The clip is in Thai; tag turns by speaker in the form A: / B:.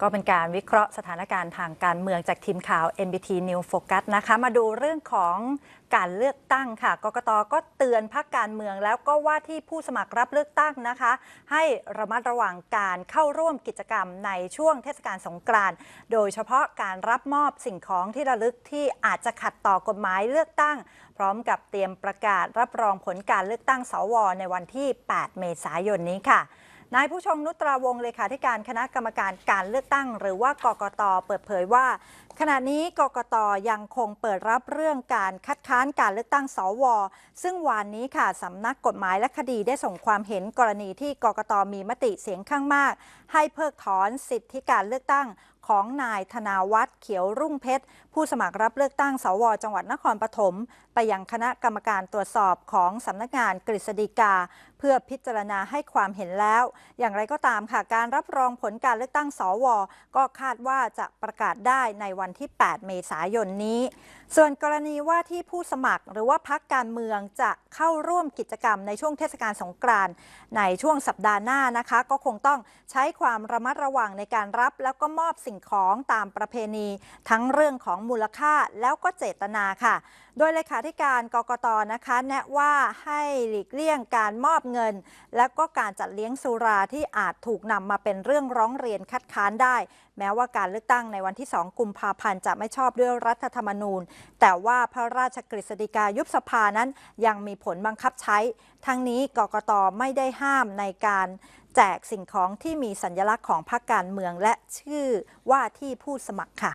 A: ก็เป็นการวิเคราะห์สถานการณ์ทางการเมืองจากทีมข่าว NBT New Focus นะคะ มาดูเรื่องของการเลือกตั้งค่ะ กกตก็เตือนพักการเมืองแล้วก็ว่าที่ผู้สมัครรับเลือกตั้งนะคะ ให้ระมัดระวังการเข้าร่วมกิจกรรมในช่วงเทศกาลสงกรานต์โดยเฉพาะการรับมอบสิ่งของที่ระลึกที่อาจจะขัดต่อกฎหมายเลือกตั้ง พร้อมกับเตรียมประกาศรับรองผลการเลือกตั้งสวในวันที่ 8 เมษายนนี้ค่ะ นายผู้ชงนุตราวงศ์เลขาธิการคณะกรรมการการเลือกตั้ง หรือว่ากกตเปิดเผยว่า ขณะนี้กกตยังคงเปิดรับเรื่องการคัดค้านการเลือกตั้งสว ซึ่งวานนี้ค่ะสำนักกฎหมายและคดีได้ส่งความเห็นกรณีที่กกตมีมติเสียงข้างมาก ให้เพิกถอนสิทธิการเลือกตั้งของนายธนาวัฒน์เขียวรุ่งเพชร ผู้สมัครรับเลือกตั้งสวจังหวัดนครปฐมไปยังคณะกรรมการตรวจสอบของสำนักงานกฤษฎีกา เพื่อพิจารณาให้ความเห็นแล้ว อย่างไรก็ตามค่ะการรับรองผลการเลือกตั้งสว ก็คาดว่าจะประกาศได้ในวันที่ 8 เมษายนนี้ ส่วนกรณีว่าที่ผู้สมัครหรือว่าพักการเมืองจะเข้าร่วมกิจกรรมในช่วงเทศกาลสงกรานต์ในช่วงสัปดาห์หน้านะคะ ก็คงต้องใช้ความระมัดระวังในการรับแล้วก็มอบสิ่งของตามประเพณี ทั้งเรื่องของมูลค่าแล้วก็เจตนาค่ะ โดยเลขาธิการกกตนะคะ แนะว่าให้หลีกเลี่ยงการมอบเงิน และก็การจัดเลี้ยงสุราที่อาจถูกนำมาเป็นเรื่องร้องเรียนคัดค้านได้ แม้ว่าการเลือกตั้งในวันที่ 2 กุมภาพันธ์จะไม่ชอบด้วยรัฐธรรมนูญแต่ว่าพระราชกฤษฎีกายุบสภานั้นยังมีผลบังคับใช้ ทั้งนี้กกตไม่ได้ห้ามในการแจกสิ่งของที่มีสัญลักษณ์ของพรรคการเมืองและชื่อว่าที่ผู้สมัครค่ะ